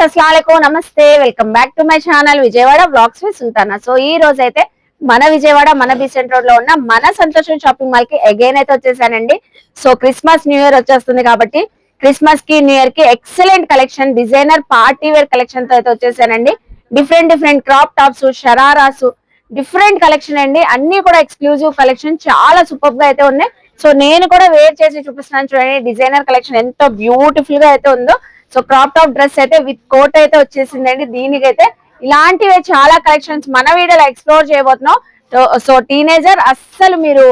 Friends అస్సలం నమస్తే welcome back to my channel Vijayawada vlogs me Sultana. So ఈ రోజు అయితే మన విజయవాడ మన బీసెంట్ రోడ్లో ఉన్న మన సంతోషం షాపింగ్ మాల్కి అగైన్ అయితే వచ్చేసానండి. సో క్రిస్మస్ న్యూ ఇయర్ వచ్చేస్తుంది కాబట్టి క్రిస్మస్కి న్యూ ఇయర్కి excellent collection designer party wear కలెక్షన్తో అయితే వచ్చేసానండి. Different different crop tops shararas different collection అండి. అన్ని కూడా ఎక్స్క్లూజివ్ కలెక్షన్ చాలా సూపర్గా అయితే ఉన్నాయి. సో నేను కూడా వేర్ చేసి చూపిస్తున్నాను చూడండి డిజైనర్ కలెక్షన్ ఎంతో బ్యూటిఫుల్గా అయితే ఉందో. సో క్రాప్ టాప్ డ్రెస్ అయితే విత్ కోట్ అయితే వచ్చేసిందండి. దీనికైతే ఇలాంటివి చాలా కలెక్షన్స్ మన వీడియోలో ఎక్స్ప్లోర్ చేయబోతున్నాం. సో టీనేజర్ అస్సలు మీరు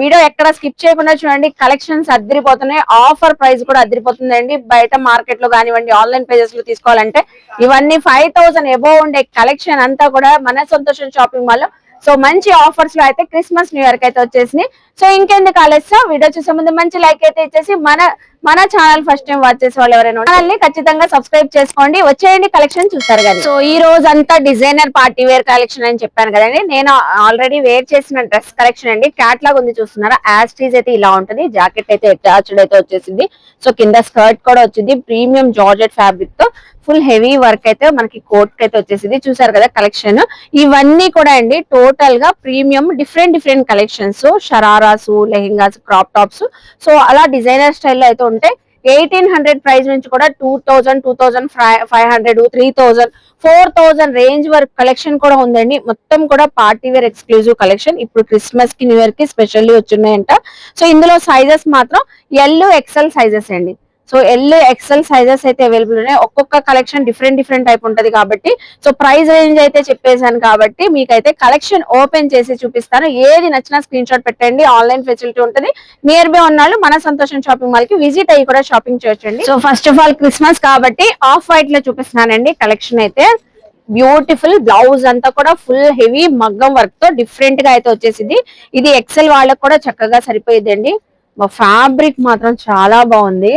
వీడియో ఎక్కడ స్కిప్ చేయకుండా చూడండి. కలెక్షన్స్ అద్దరిపోతున్నాయి. ఆఫర్ ప్రైస్ కూడా అద్దరిపోతుందండి. బయట మార్కెట్లో కానివ్వండి ఆన్లైన్ పేజెస్లో తీసుకోవాలంటే ఇవన్నీ ఫైవ్ థౌసండ్ ఎబో ఉండే కలెక్షన్ అంతా కూడా మన సంతోషం షాపింగ్ మాల్లో సో మంచి ఆఫర్స్లో అయితే క్రిస్మస్ న్యూ ఇయర్కి అయితే వచ్చేసింది సో ఇంకెందుకు ఆలస్యం? వీడియో చూసే ముందు మంచి లైక్ అయితే ఇచ్చేసి మన మన ఛానల్ ఫస్ట్ టైం వాచ్ చేసే వాళ్ళు ఎవరైనా ఛానల్ని ఖచ్చితంగా సబ్స్క్రైబ్ చేసుకోండి. వచ్చేయండి కలెక్షన్ చూస్తారు కానీ. సో ఈ రోజు అంతా డిజైనర్ పార్టీ వేర్ కలెక్షన్ అని చెప్పాను కదండి. నేను ఆల్రెడీ వేర్ చేసిన డ్రెస్ కలెక్షన్ అండి. క్యాట్లాగ్ ఉంది చూస్తున్నారా? యాస్టీజ్ అయితే ఇలా ఉంటుంది. జాకెట్ అయితే అటాచ్డ్ అయితే వచ్చేసింది. సో కింద స్కర్ట్ కూడా వచ్చింది. ప్రీమియం జార్జెట్ ఫ్యాబ్రిక్తో ఫుల్ హెవీ వర్క్ అయితే మనకి కోట్ అయితే వచ్చేసింది. చూసారు కదా కలెక్షన్ ఇవన్నీ కూడా అండి టోటల్గా premium different different collections shararas lehengas crop tops so అలా డిజైనర్ స్టైల్లో అయితే ఉంటాయి ఎయిటీన్ హండ్రెడ్ ప్రైస్ నుంచి కూడా two thousand two thousand five hundred three thousand four thousand range వరకు కలెక్షన్ కూడా ఉందండి. మొత్తం కూడా పార్టీ వేర్ ఎక్స్క్లూజివ్ కలెక్షన్. ఇప్పుడు క్రిస్మస్కి న్యూ ఇయర్కి స్పెషల్లీ వచ్చినాయంట సో ఇందులో సైజెస్ మాత్రం ఎల్ ఎక్సెల్ సైజెస్ అండి. సో ఎల్ ఎక్సెల్ సైజెస్ అయితే అవైలబుల్ ఉన్నాయి. ఒక్కొక్క కలెక్షన్ డిఫరెంట్ డిఫరెంట్ టైప్ ఉంటది కాబట్టి. సో ప్రైస్ రేంజ్ అయితే చెప్పేశాను కాబట్టి మీకైతే కలెక్షన్ ఓపెన్ చేసి చూపిస్తాను. ఏది నచ్చినా స్క్రీన్ షాట్ పెట్టండి. ఆన్లైన్ ఫెసిలిటీ ఉంటుంది. నియర్ బై ఉన్నాళ్ళు మన సంతోషం షాపింగ్ మాల్కి విజిట్ అయ్యి కూడా షాపింగ్ చేయొచ్చండి. So first of all Christmas కాబట్టి ఆఫ్ వైట్లో చూపిస్తున్నానండి కలెక్షన్ అయితే. బ్యూటిఫుల్ బ్లౌజ్ అంతా కూడా ఫుల్ హెవీ మగ్గం వర్క్తో డిఫరెంట్గా అయితే వచ్చేసింది. ఇది ఎక్సెల్ వాళ్ళకి కూడా చక్కగా సరిపోయిందండి ఫ్యాబ్రిక్ మాత్రం చాలా బాగుంది.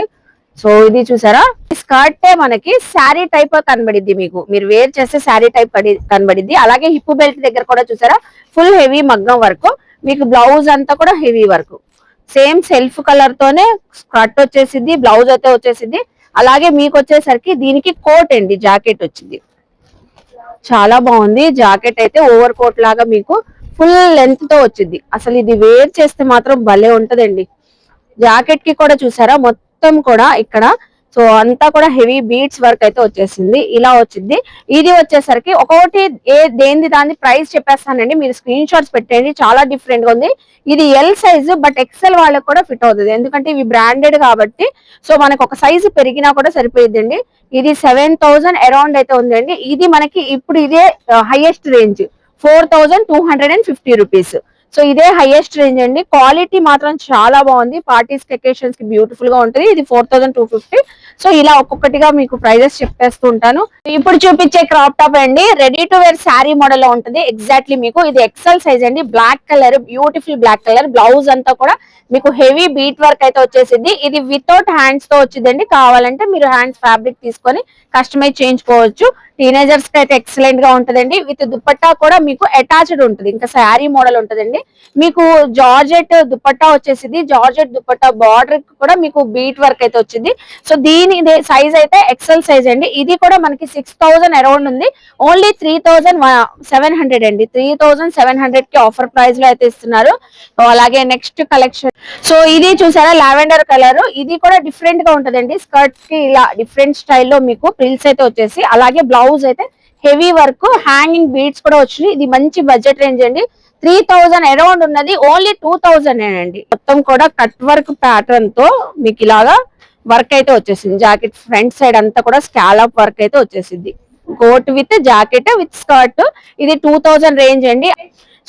సో ఇది చూసారా? స్కర్ట్ మనకి శారీ టైప్ కనబడిద్ది మీకు. మీరు వేర్ చేస్తే శారీ టైప్ కనబడిద్ది. అలాగే హిప్ బెల్ట్ దగ్గర కూడా చూసారా? ఫుల్ హెవీ మగ్గం వర్క్. మీకు బ్లౌజ్ అంతా కూడా heavy work. Same self colour తోనే స్కర్ట్ వచ్చేసింది బ్లౌజ్ అయితే వచ్చేసింది అలాగే మీకు వచ్చేసరికి దీనికి కోట్ అండి జాకెట్ వచ్చింది. చాలా బాగుంది. జాకెట్ అయితే ఓవర్ కోట్ లాగా మీకు ఫుల్ లెంత్తో వచ్చింది. అసలు ఇది వేర్ చేస్తే మాత్రం భలే ఉంటదండి. జాకెట్కి కూడా చూసారా? మొత్తం మొత్తం కూడా ఇక్కడ సో అంతా కూడా హెవీ బీట్స్ వర్క్ అయితే వచ్చేసింది. ఇలా వచ్చింది. ఇది వచ్చేసరికి ఒక్కొక్కటి ఏ దేని దాని ప్రైస్ చెప్పేస్తానండి. మీరు స్క్రీన్ షాట్స్ పెట్టండి చాలా డిఫరెంట్గా ఉంది. ఇది ఎల్ సైజు బట్ ఎక్సెల్ వాళ్ళకి కూడా ఫిట్ అవుతుంది. ఎందుకంటే ఇవి బ్రాండెడ్ కాబట్టి సో మనకు ఒక సైజు పెరిగినా కూడా సరిపోయిందండి ఇది సెవెన్ థౌసండ్ అరౌండ్ అయితే ఉందండి. ఇది మనకి ఇప్పుడు ఇదే highest range four thousand two hundred and fifty rupees so ఇదే హైయెస్ట్ రేంజ్ అండి. క్వాలిటీ మాత్రం చాలా బాగుంది. పార్టీస్ అకేషన్స్కి బ్యూటిఫుల్గా ఉంటుంది. ఇది four thousand two fifty so ఇలా ఒక్కొక్కటిగా మీకు ప్రైజెస్ చెప్పేస్తూ ఉంటాను. ఇప్పుడు చూపించే క్రాప్ టాప్ అండి. రెడీ టు వేర్ శారీ మోడల్లో ఉంటుంది. ఎగ్జాక్ట్లీ మీకు ఇది ఎక్సెల్ సైజ్ అండి. Black colour beautiful black colour blouse అంతా కూడా మీకు హెవీ బీట్ వర్క్ అయితే వచ్చేసింది. ఇది వితౌట్ హ్యాండ్స్తో వచ్చిందండి. కావాలంటే మీరు హ్యాండ్స్ ఫ్యాబ్రిక్ తీసుకొని కస్టమైజ్ చేయించుకోవచ్చు. టీనేజర్స్కి అయితే ఎక్సలెంట్గా ఉంటుందండి. విత్ దుపట్టా కూడా మీకు అటాచ్డ్ ఉంటుంది. ఇంకా శారీ మోడల్ ఉంటుందండి. మీకు జార్జెట్ దుపట్టా వచ్చేసింది. జార్జెట్ దుపట్టా బార్డర్ కూడా మీకు బీట్ వర్క్ అయితే వచ్చింది. సో దీని సైజ్ అయితే ఎక్సెల్ సైజ్ అండి. ఇది కూడా మనకి సిక్స్ థౌసండ్ అరౌండ్ ఉంది. Only three thousand seven hundred అండి. త్రీ థౌసండ్ సెవెన్ హండ్రెడ్కి ఆఫర్ ప్రైస్లో అయితే ఇస్తున్నారు. అలాగే నెక్స్ట్ కలెక్షన్ సో ఇది చూసారా? లావెండర్ కలర్ ఇది కూడా డిఫరెంట్గా ఉంటదండి. స్కర్ట్కి ఇలా డిఫరెంట్ స్టైల్లో మీకు ప్రిల్స్ అయితే వచ్చేసి అలాగే బ్లౌజ్ అయితే హెవీ వర్క్ హ్యాంగింగ్ బీడ్స్ కూడా వచ్చినాయి. ఇది మంచి బడ్జెట్ రేంజ్ అండి. త్రీ థౌజండ్ అరౌండ్ ఉన్నది ఓన్లీ టూ థౌజండ్ అండి మొత్తం కూడా కట్ వర్క్ ప్యాటర్న్తో మీకు ఇలాగా వర్క్ అయితే వచ్చేసింది. జాకెట్ ఫ్రంట్ సైడ్ అంతా కూడా స్కాలప్ వర్క్ అయితే వచ్చేసింది. Coat with jacket with skirt ఇది టూ రేంజ్ అండి.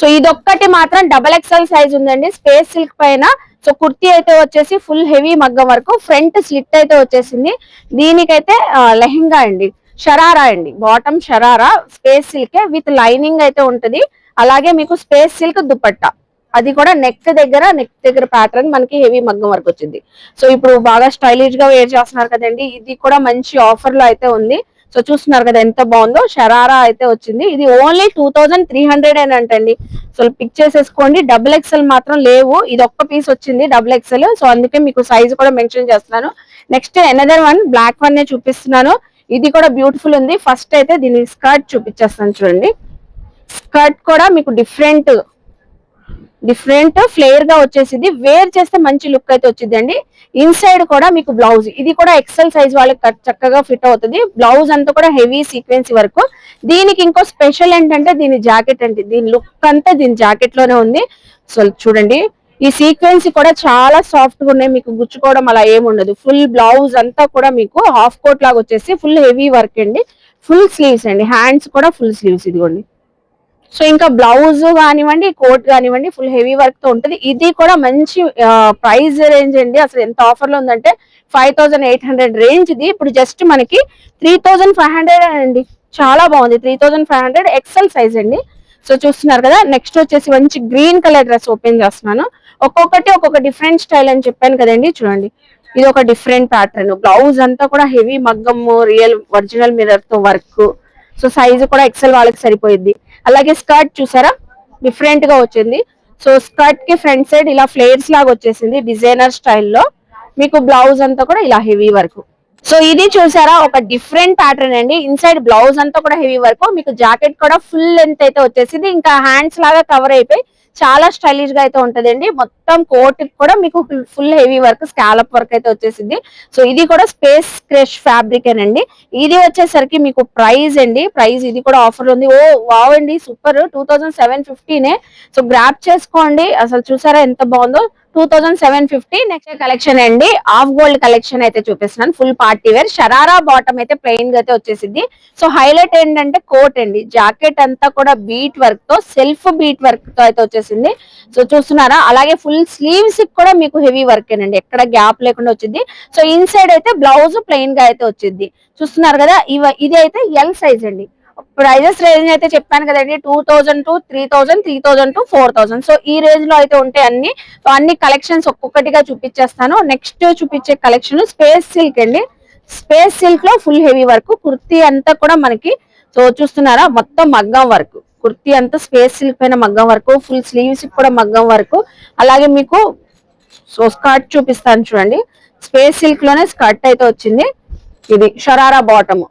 సో ఇదొక్కటి మాత్రం డబల్ ఎక్స్ఎల్ సైజ్ ఉందండి. స్పేస్ సిల్క్ పైన. సో కుర్తీ అయితే వచ్చేసి ఫుల్ హెవీ మగ్గం వరకు. ఫ్రంట్ స్లిట్ అయితే వచ్చేసింది. దీనికైతే లెహెంగా అండి. షరారా అండి. బాటమ్ షరారా. స్పేస్ సిల్కే విత్ లైనింగ్ అయితే ఉంటది. అలాగే మీకు స్పేస్ సిల్క్ దుపట్టా. అది కూడా నెక్ దగ్గర నెక్ దగ్గర ప్యాటర్న్ మనకి హెవీ మగ్గం వరకు వచ్చింది. సో ఇప్పుడు బాగా స్టైలిష్గా వేర్ చేస్తున్నారు కదండి ఇది కూడా మంచి ఆఫర్లో అయితే ఉంది. సో చూస్తున్నారు కదా ఎంత బాగుందో షరారా అయితే వచ్చింది. ఇది only two thousand three hundred అని అంటండి. సో పిక్ చేసేసుకోండి. డబుల్ ఎక్స్ఎల్ మాత్రం లేవు. ఇది ఒక్క పీస్ వచ్చింది డబుల్ ఎక్స్ఎల్ సో అందుకే మీకు సైజ్ కూడా మెన్షన్ చేస్తున్నాను. Next another one black one నే చూపిస్తున్నాను. ఇది కూడా బ్యూటిఫుల్ ఉంది. ఫస్ట్ అయితే దీని స్కర్ట్ చూపించేస్తాను చూడండి. స్కర్ట్ కూడా మీకు డిఫరెంట్ డిఫరెంట్ ఫ్లేయర్గా వచ్చేసింది. వేర్ చేస్తే మంచి లుక్ అయితే వచ్చిందండి. ఇన్సైడ్ కూడా మీకు బ్లౌజ్ ఇది కూడా ఎక్సెల్ సైజ్ వాళ్ళకి చక్కగా ఫిట్ అవుతుంది. బ్లౌజ్ అంతా కూడా హెవీ సీక్వెన్స్ వరకు. దీనికి ఇంకో స్పెషల్ ఏంటంటే దీని జాకెట్ అండి. దీని లుక్ అంతా దీని జాకెట్లోనే ఉంది. సో చూడండి ఈ సీక్వెన్స్ కూడా చాలా సాఫ్ట్గా ఉన్నాయి. మీకు గుచ్చుకోవడం అలా ఏముండదు ఫుల్ బ్లౌజ్ అంతా కూడా మీకు హాఫ్ కోట్ లాగా వచ్చేసి ఫుల్ హెవీ వర్క్ అండి. ఫుల్ స్లీవ్స్ అండి. హ్యాండ్స్ కూడా ఫుల్ స్లీవ్స్ ఇదిగోండి. సో ఇంకా బ్లౌజ్ కానివ్వండి కోట్ కానివ్వండి ఫుల్ హెవీ వర్క్తో ఉంటుంది. ఇది కూడా మంచి ప్రైస్ రేంజ్ అండి. అసలు ఎంత ఆఫర్లో ఉందంటే five thousand eight hundred range ఇది. ఇప్పుడు జస్ట్ మనకి త్రీ థౌసండ్ ఫైవ్ హండ్రెడ్ అండి. చాలా బాగుంది. Three thousand five hundred XL size అండి. సో చూస్తున్నారు కదా నెక్స్ట్ వచ్చేసి మంచి గ్రీన్ కలర్ డ్రెస్ ఓపెన్ చేస్తున్నాను. ఒక్కొక్కటి ఒక్కొక్క డిఫరెంట్ స్టైల్ అని చెప్పాను కదండి చూడండి. ఇది ఒక డిఫరెంట్ ప్యాటర్న్ బ్లౌజ్ అంతా కూడా హెవీ మగ్గము రియల్ ఒరిజినల్ మిరర్తో వర్క్ సో సైజు కూడా ఎక్సెల్ వాళ్ళకి సరిపోయింది అలాగే స్కర్ట్ చూసారా? డిఫరెంట్గా వచ్చింది. సో స్కర్ట్కి ఫ్రంట్ సైడ్ ఇలా ఫ్లేర్స్ లాగా వచ్చేసింది డిజైనర్ స్టైల్లో మీకు బ్లౌజ్ అంతా కూడా ఇలా హెవీ వరకు. సో ఇది చూసారా? ఒక డిఫరెంట్ ప్యాటర్న్ అండి. ఇన్సైడ్ బ్లౌజ్ అంతా కూడా హెవీ వరకు. మీకు జాకెట్ కూడా ఫుల్ లెంత్ అయితే వచ్చేసింది. ఇంకా హ్యాండ్స్ లాగా కవర్ అయిపోయి చాలా స్టైలిష్గా అయితే ఉంటదండి. మొత్తం కోట్ కూడా మీకు full heavy work scallop work అయితే వచ్చేసింది. సో ఇది కూడా స్పేస్ క్రష్ ఫ్యాబ్రిక్ అండి ఇది వచ్చేసరికి మీకు ప్రైస్ అండి. ప్రైస్ ఇది కూడా ఆఫర్ ఉంది. ఓ వావ్ అండి. సూపర్. టూ థౌసండ్ సెవెన్ ఫిఫ్టీనే. సో గ్రాప్ చేసుకోండి. అసలు చూసారా ఎంత బాగుందో? Two thousand seven fifty next collection అండి. ఆఫ్ గోల్డ్ కలెక్షన్ అయితే చూపిస్తున్నాను. Full party wear. Sharara bottom అయితే ప్లెయిన్గా అయితే వచ్చేసింది. సో హైలైట్ ఏంటంటే కోట్ అండి. జాకెట్ అంతా కూడా బీట్ వర్క్తో సెల్ఫ్ బీట్ వర్క్తో అయితే వచ్చేసింది. సో చూస్తున్నారా? అలాగే ఫుల్ స్లీవ్స్ కూడా మీకు హెవీ వర్క్ అండి. ఎక్కడ గ్యాప్ లేకుండా వచ్చింది. సో ఇన్సైడ్ అయితే బ్లౌజ్ ప్లెయిన్గా అయితే వచ్చింది. చూస్తున్నారు కదా? ఇవ ఇది అయితే ఎల్ సైజ్ అండి. ప్రైజెస్ రేంజ్ అయితే చెప్పాను కదండి two thousand to three thousand three thousand to four thousand so ఈ రేంజ్లో అయితే ఉంటాయి అన్ని సో అన్ని కలెక్షన్స్ ఒక్కొక్కటిగా చూపించేస్తాను. నెక్స్ట్ చూపించే కలెక్షన్ స్పేస్ సిల్క్ అండి. స్పేస్ సిల్క్లో ఫుల్ హెవీ వర్క్ కుర్తీ అంతా కూడా మనకి సో చూస్తున్నారా? మొత్తం మగ్గం వర్క్ కుర్తీ అంతా స్పేస్ సిల్క్ పైన మగ్గం వర్క్ ఫుల్ స్లీవ్స్ కూడా మగ్గం వర్క్ అలాగే మీకు సో స్కర్ట్ చూపిస్తాను చూడండి. స్పేస్ సిల్క్లోనే స్కర్ట్ అయితే వచ్చింది. ఇది షరారా బాటమ్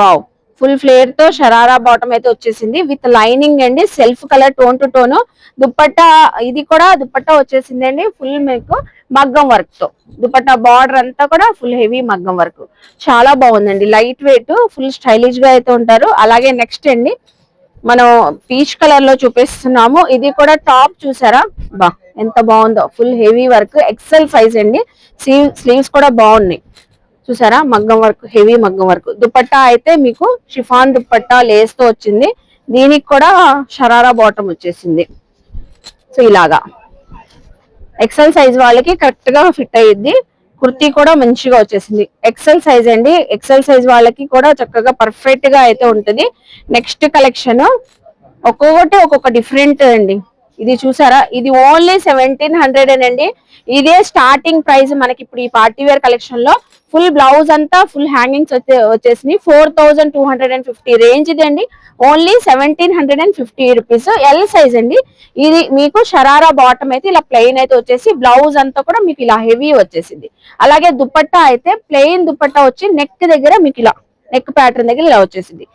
వావ్ ఫుల్ ఫ్లేర్తో షరారా బాటమ్ అయితే వచ్చేసింది. విత్ లైనింగ్ అండి self colour tone to tone. Dupatta ఇది కూడా దుప్పట్టా వచ్చేసింది అండి ఫుల్ మీకు మగ్గం వర్క్తో. దుపట్టా బార్డర్ అంతా కూడా ఫుల్ హెవీ మగ్గం వర్క్. చాలా బాగుందండి లైట్ వెయిట్ ఫుల్ స్టైలిష్గా అయితే ఉంటారు. అలాగే నెక్స్ట్ అండి మనం పీచ్ కలర్లో చూపిస్తున్నాము. ఇది కూడా టాప్ చూసారా? బా ఎంత బాగుందో. Full heavy work XL size అండి. స్లీవ్స్ కూడా బాగున్నాయి. చూసారా? మగ్గం వర్క్ హెవీ మగ్గం వర్క్. దుపట్టా అయితే మీకు షిఫాన్ దుపట్టా లేస్తూ వచ్చింది. దీనికి కూడా షరారా బాటమ్ వచ్చేసింది. సో ఇలాగా. ఎక్సెల్ సైజ్ వాళ్ళకి కరెక్ట్గా ఫిట్ అయ్యింది కుర్తీ కూడా మంచిగా వచ్చేసింది. ఎక్సెల్ సైజ్ అండి. ఎక్సెల్ సైజ్ వాళ్ళకి కూడా చక్కగా పర్ఫెక్ట్గా అయితే ఉంటుంది. నెక్స్ట్ కలెక్షన్ ఒక్కొక్కటి ఒక్కొక్క డిఫరెంట్ అండి. ఇది చూసారా? ఇది ఓన్లీ సెవెంటీన్ హండ్రెడ్ అండి. ఇదే స్టార్టింగ్ ప్రైస్ మనకి ఇప్పుడు ఈ పార్టీ వేర్ కలెక్షన్లో ఫుల్ బ్లౌజ్ అంతా ఫుల్ హ్యాంగింగ్స్ వచ్చేసినాయి. Four thousand two hundred and fifty range ఇది అండి. Only seventeen hundred and fifty rupees L size అండి. ఇది మీకు షరారా బాటమ్ అయితే ఇలా ప్లెయిన్ అయితే వచ్చేసి బ్లౌజ్ అంతా కూడా మీకు ఇలా హెవీ వచ్చేసింది. అలాగే దుపట్టా అయితే ప్లెయిన్ దుపట్టా వచ్చి నెక్ దగ్గర మీకు ఇలా నెక్ ప్యాటర్న్ దగ్గర ఇలా వచ్చేసింది.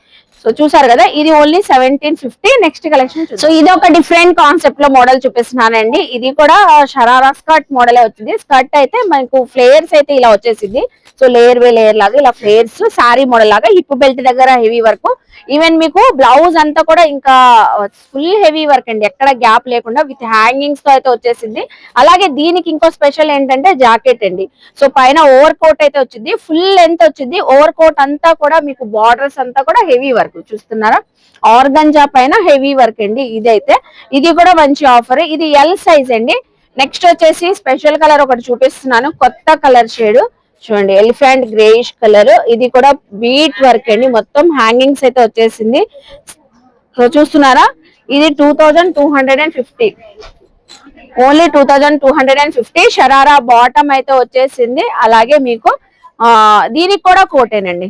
సో చూసారు కదా ఇది only seventeen fifty next collection so ఇది ఒక డిఫరెంట్ కాన్సెప్ట్లో మోడల్ చూపిస్తున్నానండి. ఇది కూడా షరారా స్కర్ట్ మోడల్ వచ్చింది. స్కర్ట్ అయితే మనకు ఫ్లేయర్స్ అయితే ఇలా వచ్చేసింది. సో లేయర్ బై లేయర్ లాగా ఇలా ఫ్లేయర్స్ సారీ మోడల్ లాగా హిప్ బెల్ట్ దగ్గర హెవీ వర్క్ ఈవెన్ మీకు బ్లౌజ్ అంతా కూడా ఇంకా ఫుల్ హెవీ వర్క్ అండి. ఎక్కడ గ్యాప్ లేకుండా విత్ హ్యాంగింగ్స్తో అయితే వచ్చేసింది. అలాగే దీనికి ఇంకో స్పెషల్ ఏంటంటే జాకెట్ అండి. సో పైన ఓవర్ కోట్ అయితే వచ్చింది. ఫుల్ లెంత్ వచ్చింది. ఓవర్ కోట్ అంతా కూడా మీకు బార్డర్స్ అంతా కూడా హెవీ వర్క్ చూస్తున్నారా? ఆర్గంజా పైన హెవీ వర్క్ అండి ఇది అయితే ఇది కూడా మంచి ఆఫర్ ఇది ఎల్ సైజ్ అండి. నెక్స్ట్ వచ్చేసి స్పెషల్ కలర్ ఒకటి చూపిస్తున్నాను. కొత్త కలర్ షేడ్ చూడండి ఎలిఫెంట్ గ్రేయిష్ కలర్ ఇది కూడా బీట్ వర్క్ అండి. మొత్తం హ్యాంగింగ్స్ అయితే వచ్చేసింది. సో చూస్తున్నారా? ఇది two thousand two hundred and fifty only two thousand two hundred and fifty sharara bottom అయితే వచ్చేసింది. అలాగే మీకు దీనికి కూడా కోటేనండి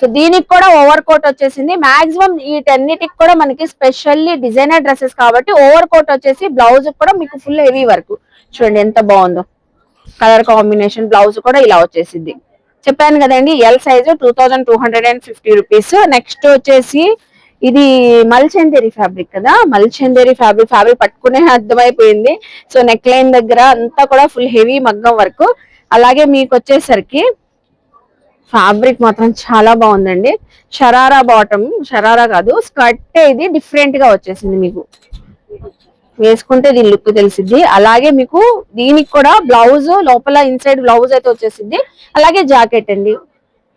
సో దీనికి కూడా ఓవర్ కోట్ వచ్చేసింది. మాక్సిమం వీటన్నిటికి కూడా మనకి స్పెషల్లీ డిజైనర్ డ్రెస్సెస్ కాబట్టి ఓవర్ కోట్ వచ్చేసి బ్లౌజ్ కూడా మీకు ఫుల్ హెవీ వర్క్ చూడండి ఎంత బాగుందో. కలర్ కాంబినేషన్ బ్లౌజ్ కూడా ఇలా వచ్చేసింది. చెప్పాను కదండి L size two thousand two hundred and fifty rupees next వచ్చేసి ఇది మల్చందేరి ఫ్యాబ్రిక్ కదా. మల్చందేరి ఫ్యాబ్రిక్ ఫ్యాబ్రిక్ పట్టుకునే అర్థమైపోయింది. సో నెక్ లైన్ దగ్గర అంతా కూడా ఫుల్ హెవీ మగ్గం వర్క్ అలాగే మీకు వచ్చేసరికి ఫ్యాబ్రిక్ మాత్రం చాలా బాగుందండి. షరారా బాటమ్ షరారా కాదు స్కర్ట్ ఇది డిఫరెంట్గా వచ్చేసింది మీకు. వేసుకుంటే దీని లుక్ తెలిసిద్ది. అలాగే మీకు దీనికి కూడా బ్లౌజ్ లోపల ఇన్సైడ్ బ్లౌజ్ అయితే వచ్చేసింది అలాగే జాకెట్ అండి.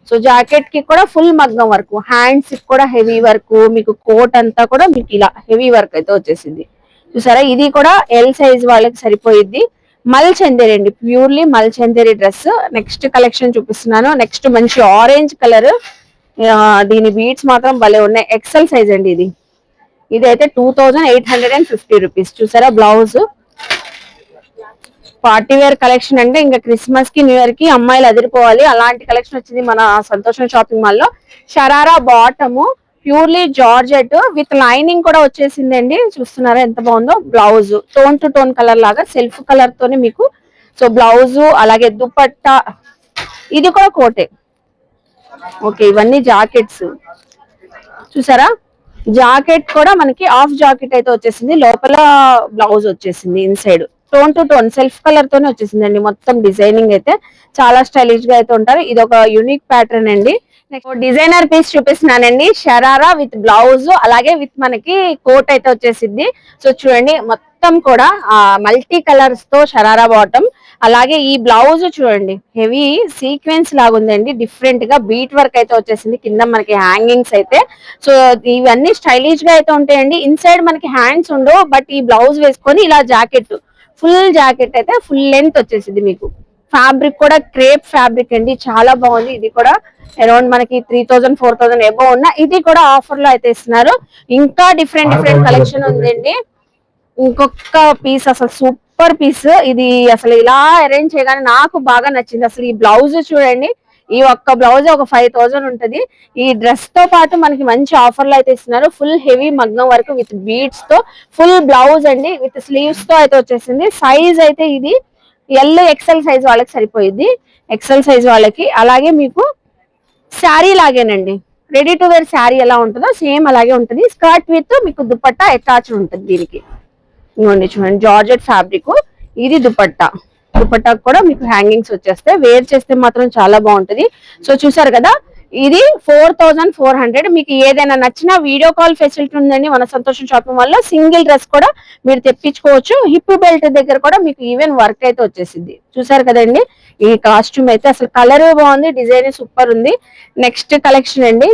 సో జాకెట్కి కూడా ఫుల్ మగ్గం వర్క్ హ్యాండ్స్ కూడా హెవీ వర్క్ మీకు కోట్ అంతా కూడా మీకు ఇలా హెవీ వర్క్ అయితే వచ్చేసింది చూసారా? ఇది కూడా ఎల్ సైజ్ వాళ్ళకి సరిపోయిద్ది. మల్ చందేరి అండి. Purely mul chanderi dress. Next collection చూపిస్తున్నాను. నెక్స్ట్ మంచి ఆరెంజ్ కలర్. దీని బీట్స్ మాత్రం భలే ఉన్నాయి. ఎక్సెల్ సైజ్ అండి ఇది. ఇది అయితే two thousand eight hundred and fifty rupees. చూసారా బ్లౌజ్? పార్టీ వేర్ కలెక్షన్ అంటే ఇంకా క్రిస్మస్కి న్యూ ఇయర్కి అమ్మాయిలు అదిరిపోవాలి. అలాంటి కలెక్షన్ వచ్చింది మన సంతోషం షాపింగ్ మాల్లో sharara bottom purely georgette with lining కూడా వచ్చేసిందండి. చూస్తున్నారా ఎంత బాగుందో? Blouse. Tone to tone colour లాగా సెల్ఫ్ కలర్ తోనే మీకు. సో బ్లౌజ్ అలాగే దుపట్టా. ఇది కూడా కోటే. ఓకే ఇవన్నీ జాకెట్స్. చూసారా? జాకెట్ కూడా మనకి హాఫ్ జాకెట్ అయితే వచ్చేసింది. లోపల బ్లౌజ్ వచ్చేసింది inside. Tone to tone self colour తోనే వచ్చేసింది అండి మొత్తం డిజైనింగ్ అయితే. చాలా స్టైలిష్గా అయితే ఉంటారు. ఇది ఒక యూనిక్ ప్యాటర్న్ అండి. డిజైనర్ పీస్ చూపిస్తున్నానండి. షరారా విత్ బ్లౌజ్ అలాగే విత్ మనకి కోట్ అయితే వచ్చేసింది సో చూడండి మొత్తం కూడా మల్టీ కలర్స్తో షరారా బాటమ్. అలాగే ఈ బ్లౌజ్ చూడండి హెవీ సీక్వెన్స్ లాగా ఉందండి డిఫరెంట్గా బీట్ వర్క్ అయితే వచ్చేసింది. కింద మనకి హ్యాంగింగ్స్ అయితే. సో ఇవన్నీ స్టైలిష్గా అయితే ఉంటాయండి. ఇన్సైడ్ మనకి హ్యాండ్స్ ఉండవు బట్ ఈ బ్లౌజ్ వేసుకొని ఇలా జాకెట్ ఫుల్ జాకెట్ అయితే ఫుల్ లెంత్ వచ్చేసింది మీకు. ఫ్యాబ్రిక్ కూడా క్రేప్ ఫ్యాబ్రిక్ అండి. చాలా బాగుంది. ఇది కూడా అరౌండ్ మనకి three thousand four thousand above ఉన్న ఇది కూడా ఆఫర్లో అయితే ఇస్తున్నారు. ఇంకా డిఫరెంట్ డిఫరెంట్ కలెక్షన్ ఉందండి. ఇంకొక పీస్ అసలు సూపర్ పీస్. ఇది అసలు ఇలా అరేంజ్ చేయగానే నాకు బాగా నచ్చింది. అసలు ఈ బ్లౌజ్ చూడండి. ఈ ఒక్క బ్లౌజ్ ఒక ఫైవ్ థౌసండ్ ఉంటది. ఈ డ్రెస్తో పాటు మనకి మంచి ఆఫర్లు అయితే ఇస్తున్నారు. ఫుల్ హెవీ మగ్గం వరకు విత్ బీడ్స్తో ఫుల్ బ్లౌజ్ అండి. విత్ స్లీవ్స్తో అయితే వచ్చేసింది. సైజ్ అయితే ఇది ఎల్ ఎక్సెల్ సైజ్ వాళ్ళకి సరిపోయిద్ది. ఎక్సెల్ సైజ్ వాళ్ళకి. అలాగే మీకు శారీ లాగేనండి. రెడీ టు వేర్ శారీ ఎలా ఉంటుందో సేమ్ అలాగే ఉంటుంది. స్కర్ట్ విత్ మీకు దుపట్టా అటాచ్ ఉంటుంది దీనికి. ఇవ్వండి చూడండి జార్జెట్ ఫ్యాబ్రిక్ ఇది దుపట్టా. దుపట్టా కూడా మీకు హ్యాంగింగ్స్ వచ్చేస్తాయి. వేర్ చేస్తే మాత్రం చాలా బాగుంటుంది. సో చూసారు కదా ఇది ఫోర్ థౌజండ్ ఫోర్ హండ్రెడ్ మీకు ఏదైనా నచ్చిన వీడియో కాల్ ఫెసిలిటీ ఉందండి మన సంతోషం షాపింగ్ వల్ల. సింగిల్ డ్రెస్ కూడా మీరు తెప్పించుకోవచ్చు. హిప్ బెల్ట్ దగ్గర కూడా మీకు ఈవెన్ వర్క్ అయితే వచ్చేసింది. చూసారు కదండి? ఈ కాస్ట్యూమ్ అయితే అసలు కలర్ బాగుంది డిజైన్ సూపర్ ఉంది. నెక్స్ట్ కలెక్షన్ అండి.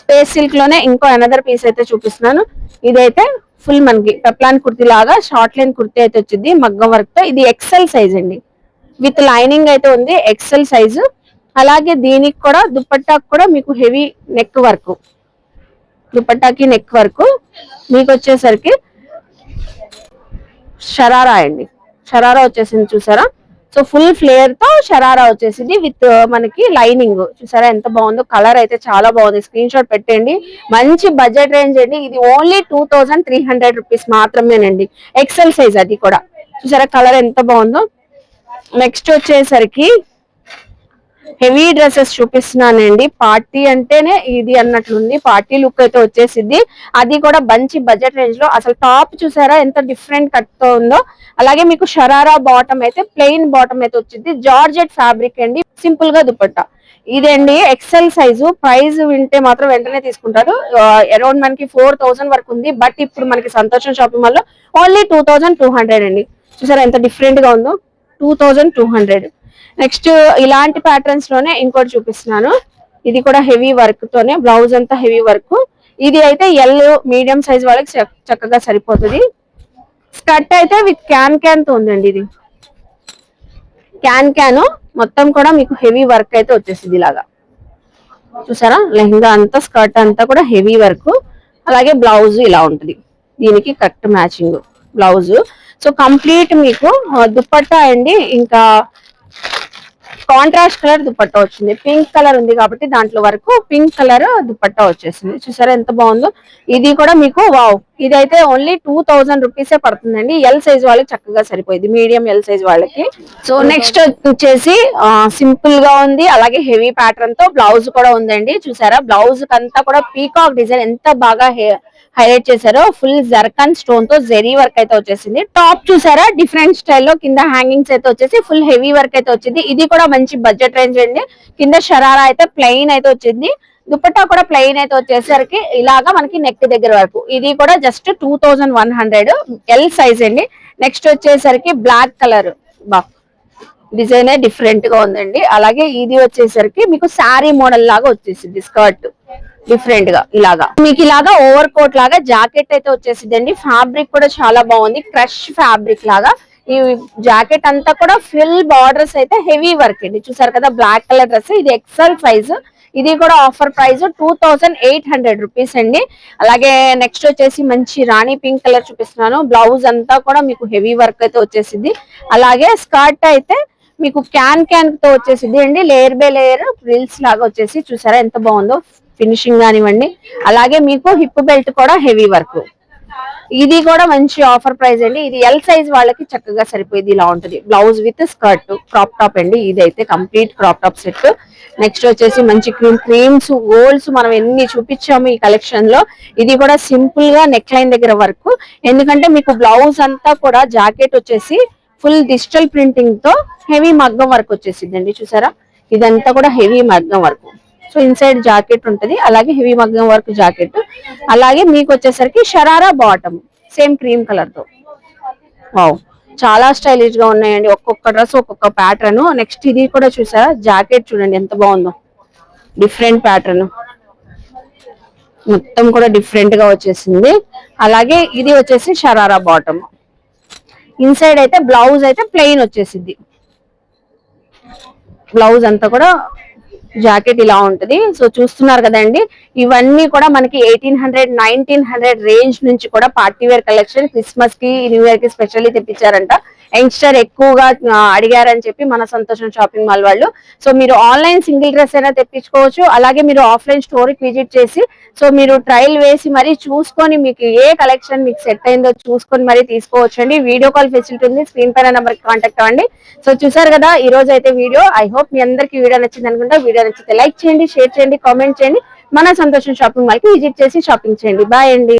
స్పేస్ సిల్క్లోనే ఇంకో అనదర్ పీస్ అయితే చూపిస్తున్నాను. ఇదైతే ఫుల్ మనకి పెప్లాన్ కుర్తి లాగా షార్ట్ లైన్ కుర్తి అయితే వచ్చింది మగ్గం వర్క్తో. ఇది ఎక్సెల్ సైజ్ అండి. విత్ లైనింగ్ అయితే ఉంది ఎక్సెల్ సైజు అలాగే దీనికి కూడా దుప్పట్టాకి కూడా మీకు హెవీ నెక్ వర్క్. దుప్పట్టాకి నెక్ వర్క్. మీకు వచ్చేసరికి షరారా అండి. షరారా వచ్చేసింది చూసారా? సో ఫుల్ ఫ్లేయర్తో షరారా వచ్చేసింది విత్ మనకి లైనింగ్. చూసారా ఎంత బాగుందో? కలర్ అయితే చాలా బాగుంది. స్క్రీన్ షాట్ పెట్టండి. మంచి బడ్జెట్ రేంజ్ అండి. ఇది only two thousand three hundred rupees మాత్రమేనండి. ఎక్సెల్ సైజ్ అది కూడా. చూసారా కలర్ ఎంత బాగుందో? నెక్స్ట్ వచ్చేసరికి హెవీ డ్రెస్సెస్ చూపిస్తున్నానండి. పార్టీ అంటేనే ఇది అన్నట్లుంది. పార్టీ లుక్ అయితే వచ్చేసింది అది కూడా మంచి బడ్జెట్ రేంజ్లో అసలు టాప్ చూసారా? ఎంత డిఫరెంట్ కట్తో ఉందో. అలాగే మీకు షరారా బాటమ్ అయితే ప్లెయిన్ బాటమ్ అయితే వచ్చింది జార్జెట్ ఫ్యాబ్రిక్ అండి. సింపుల్గా దుపట్టా. ఇదండి ఎక్సెల్ సైజు. ప్రైస్ వింటే మాత్రం వెంటనే తీసుకుంటారు. అరౌండ్ మనకి ఫోర్ థౌసండ్ వరకు ఉంది. బట్ ఇప్పుడు మనకి సంతోషం షాపింగ్ మాల్లో only two thousand two hundred అండి. చూసారా ఎంత డిఫరెంట్గా ఉందో? Two thousand two hundred. Next ఇలాంటి ప్యాటర్న్స్లోనే ఇంకోటి చూపిస్తున్నాను. ఇది కూడా హెవీ వర్క్ తోనే బ్లౌజ్ అంతా హెవీ వర్క్ ఇది అయితే ఎల్ మీడియం సైజ్ వాళ్ళకి చక్కగా సరిపోతుంది. స్కర్ట్ అయితే విత్ క్యాన్ క్యాన్తో ఉందండి ఇది. క్యాన్ క్యాన్ మొత్తం కూడా మీకు హెవీ వర్క్ అయితే వచ్చేసింది ఇలాగా. చూసారా? లెహంగా అంతా స్కర్ట్ అంతా కూడా హెవీ వర్క్ అలాగే బ్లౌజ్ ఇలా ఉంటుంది. దీనికి correct matching blouse so complete మీకు దుప్పట్టా అండి ఇంకా కాంట్రాస్ట్ కలర్ దుపట్టా వచ్చింది. పింక్ కలర్ ఉంది కాబట్టి దాంట్లో వరకు పింక్ కలర్ దుపట్టా వచ్చేసింది. చూసారా ఎంత బాగుందో? ఇది కూడా మీకు వావ్ ఇదైతే ఓన్లీ టూ థౌజండ్ రూపీసే పడుతుందండి. ఎల్ సైజ్ వాళ్ళకి చక్కగా సరిపోయింది. మీడియం ఎల్ సైజ్ వాళ్ళకి. సో నెక్స్ట్ వచ్చేసి సింపుల్గా ఉంది. అలాగే హెవీ ప్యాటర్న్తో బ్లౌజ్ కూడా ఉందండి. చూసారా? బ్లౌజ్ అంతా కూడా పీకాక్ డిజైన్ ఎంత బాగా హైలైట్ చేశారో ఫుల్ జర్కన్ స్టోన్తో జెరీ వర్క్ అయితే వచ్చేసింది. టాప్ చూసారా? డిఫరెంట్ స్టైల్లో కింద హ్యాంగింగ్స్ అయితే వచ్చేసి ఫుల్ హెవీ వర్క్ అయితే వచ్చింది. ఇది కూడా మంచి బడ్జెట్ రేంజ్ అండి కింద షరారా అయితే ప్లెయిన్ అయితే వచ్చింది. దుపట్టా కూడా ప్లెయిన్ అయితే వచ్చేసరికి ఇలాగా మనకి నెక్ దగ్గర వరకు. ఇది కూడా just two thousand one hundred L size అండి. నెక్స్ట్ వచ్చేసరికి బ్లాక్ కలర్ బా డిజైన్ డిఫరెంట్గా ఉందండి. అలాగే ఇది వచ్చేసరికి మీకు శారీ మోడల్ లాగా వచ్చేసింది స్కర్ట్ డిఫరెంట్గా ఇలాగా. మీకు ఇలాగా ఓవర్ కోట్ లాగా జాకెట్ అయితే వచ్చేసిందండి అండి ఫ్యాబ్రిక్ కూడా చాలా బాగుంది. క్రష్ ఫ్యాబ్రిక్ లాగా. ఈ జాకెట్ అంతా కూడా ఫుల్ బార్డర్స్ అయితే హెవీ వర్క్ అండి. చూసారు కదా బ్లాక్ కలర్ డ్రెస్ ఇది ఎక్సెల్ సైజ్ ఇది కూడా offer price two thousand eight hundred rupees అండి. అలాగే నెక్స్ట్ వచ్చేసి మంచి రాణి పింక్ కలర్ చూపిస్తున్నాను. బ్లౌజ్ అంతా కూడా మీకు హెవీ వర్క్ అయితే వచ్చేసింది అలాగే స్కర్ట్ అయితే మీకు క్యాన్ క్యాన్తో వచ్చేసింది అండి. లేయర్ బై లేయర్ రిల్స్ లాగా వచ్చేసి చూసారా ఎంత బాగుందో. ఫినిషింగ్ కానివ్వండి. అలాగే మీకు హిప్ బెల్ట్ కూడా హెవీ వర్క్. ఇది కూడా మంచి ఆఫర్ ప్రైస్ అండి. ఇది ఎల్ సైజ్ వాళ్ళకి చక్కగా సరిపోయేది ఇలా ఉంటుంది. Blouse with skirt crop top అండి. ఇది అయితే complete crop top set next వచ్చేసి మంచి క్రీమ్ క్రీమ్స్ గోల్డ్స్ మనం ఎన్ని చూపించాము ఈ కలెక్షన్లో. ఇది కూడా సింపుల్గా నెక్ లైన్ దగ్గర వర్క్ ఎందుకంటే మీకు బ్లౌజ్ అంతా కూడా జాకెట్ వచ్చేసి ఫుల్ డిజిటల్ ప్రింటింగ్తో హెవీ మగ్గం వర్క్ వచ్చేసిందండి చూసారా? ఇదంతా కూడా హెవీ మగ్గం వర్క్ సో ఇన్సైడ్ జాకెట్ ఉంటుంది. అలాగే హెవీ మగ్గం వర్క్ జాకెట్ అలాగే మీకు వచ్చేసరికి షరారా బాటమ్ సేమ్ క్రీమ్ కలర్తో. వావ్ చాలా స్టైలిష్గా ఉన్నాయండి. ఒక్కొక్క డ్రెస్ ఒక్కొక్క ప్యాటర్న్ నెక్స్ట్ ఇది కూడా చూసారా? జాకెట్ చూడండి ఎంత బాగుందో. డిఫరెంట్ ప్యాటర్న్ మొత్తం కూడా డిఫరెంట్గా వచ్చేసింది. అలాగే ఇది వచ్చేసి షరారా బాటమ్ ఇన్సైడ్ అయితే బ్లౌజ్ అయితే ప్లెయిన్ వచ్చేసింది బ్లౌజ్ అంతా కూడా జాకెట్ ఇలా ఉంటది. సో చూస్తున్నారు కదండి ఇవన్నీ కూడా మనకి eighteen hundred nineteen hundred range నుంచి కూడా పార్టీ వేర్ కలెక్షన్ క్రిస్మస్కి న్యూ ఇయర్కి స్పెషల్లీ తెప్పించారంట. యంగ్స్టర్ ఎక్కువగా అడిగారని చెప్పి మన సంతోషం షాపింగ్ మాల్ వాళ్ళు. సో మీరు ఆన్లైన్ సింగిల్ డ్రెస్ అయినా తెప్పించుకోవచ్చు. అలాగే మీరు ఆఫ్లైన్ స్టోర్కి విజిట్ చేసి సో మీరు ట్రయల్ వేసి మరి చూసుకొని మీకు ఏ కలెక్షన్ మీకు సెట్ అయిందో చూసుకొని మరి తీసుకోవచ్చు అండి వీడియో కాల్ ఫెసిలిటీ ఉంది స్క్రీన్ పైన నెంబర్కి కాంటాక్ట్ అవ్వండి. సో చూసారు కదా ఈ రోజు అయితే వీడియో. ఐ హోప్ మీ అందరికి వీడియో నచ్చింది అనుకుంటా. వీడియో నచ్చితే లైక్ చేయండి షేర్ చేయండి కామెంట్ చేయండి. మన సంతోషం షాపింగ్ మాల్కి విజిట్ చేసి షాపింగ్ చేయండి. బాయ్ అండి.